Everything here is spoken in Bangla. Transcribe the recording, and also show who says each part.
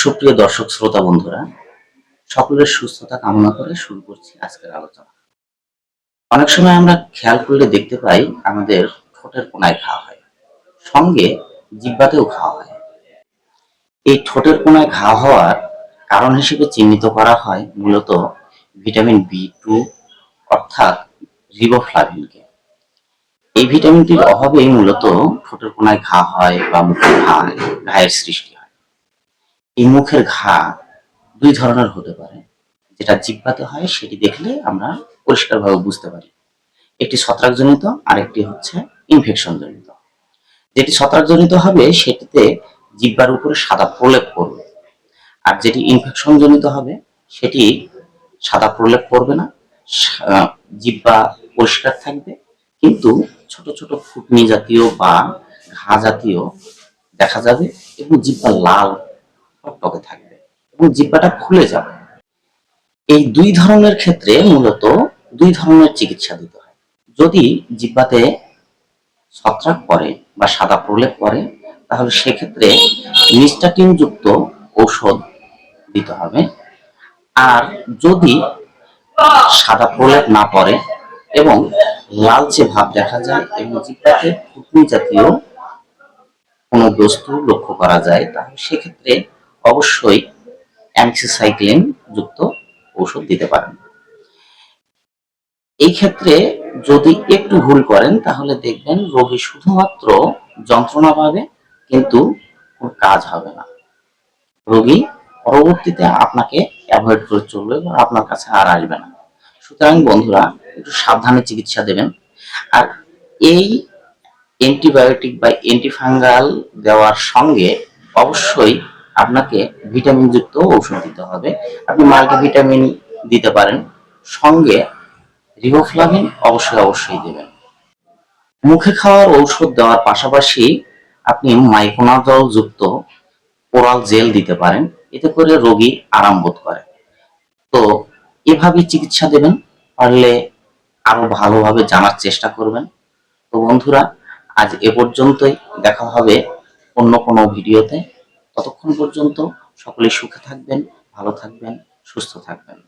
Speaker 1: সুপ্রিয় দর্শক শ্রোতা বন্ধুরা, সকলের সুস্থতা কামনা করে শুরু করছি আজকের আলোচনা। অনেক সময় আমরা খেয়াল করলে দেখতে পাই আমাদের ঠোঁটের কোনায় খাওয়া হয়, সঙ্গে জিব্বাতেও খাওয়া হয়। এই ঠোঁটের কোনায় ঘা হওয়ার কারণ হিসেবে চিহ্নিত করা হয় মূলত ভিটামিন বি টু, অর্থাৎ রিবোফ্লাভিনকে এই ভিটামিনটির অভাবেই মূলত ঠোঁটের কোনায় ঘা হয় বা মুখে ঘা ঘায়ের সৃষ্টি হয়। এই মুখের ঘা দুই ধরনের হতে পারে। যেটা জিব্বাতে হয়, সেটি দেখলে আমরা পরিষ্কারভাবে বুঝতে পারি। একটি ছত্রাকজনিত, আরেকটি হচ্ছে ইনফেকশন জনিত যেটি ছত্রাকজনিত হবে, সেটিতে জিব্বার উপরে সাদা প্রলেপ পড়বে। আর যেটি ইনফেকশন জনিত হবে, সেটি সাদা প্রলেপ পড়বে না। জিব্বা পরিষ্কার থাকবে। কিন্তু ছোট ছোট ফুটনি জাতীয় বা ঘা জাতীয় দেখা যাবে এবং জিব্বা লাল টকটকে থাকবে এবং জিব্বাটা ফুলে যাবে। এই দুই ধরনের ক্ষেত্রে মূলত দুই ধরনের চিকিৎসা দিতে হয়। যদি জিব্বাতে ছত্রাক পড়ে বা সাদা প্রলেপ পড়ে, তাহলে সেক্ষেত্রে নিস্টাটিন যুক্ত ঔষধ দিতে হবে। আর যদি সাদা প্রলেপ না পড়ে এবং লালচে ভাব দেখা যায় এবং জিব্বাতে ফুটনি জাতীয় কোনো বস্তু লক্ষ্য করা যায়, তাহলে সেক্ষেত্রে অবশ্যই অ্যামক্সিসাইক্লিন যুক্ত ঔষধ দিতে পারেন। এই ক্ষেত্রে যদি একটু ভুল করেন, তাহলে দেখবেন রোগী শুধুমাত্র যন্ত্রণা পাবে, কিন্তু কোনো কাজ হবে না। রোগী পরবর্তীতে আপনাকে অ্যাভয়েড করে চলবে বা আপনার কাছে আর আসবে না। সুতরাং বন্ধুরা, একটু সাবধানে চিকিৎসা দেবেন। আর এই অ্যান্টিবায়োটিক বা অ্যান্টিফাঙ্গাল দেওয়ার সঙ্গে অবশ্যই আপনাকে ভিটামিন যুক্ত ঔষধ দিতে হবে। আপনি মাল্টিভিটামিন দিতে পারেন। সঙ্গে রিবোফ্লাভিন অবশ্যই অবশ্যই দেবেন। মুখে খাওয়ার ঔষধ দেওয়ার পাশাপাশি আপনি মাইকোনাজল যুক্ত ওরাল জেল দিতে পারেন। এতে করে রোগী আরাম বোধ করে। তো এভাবে চিকিৎসা দেবেন। পারলে আরও ভালোভাবে জানার চেষ্টা করবেন। তো বন্ধুরা, আজ এ পর্যন্তই। দেখা হবে অন্য কোনো ভিডিওতে। ততক্ষণ পর্যন্ত সকলে সুখে থাকবেন ভালো থাকবেন সুস্থ থাকবেন।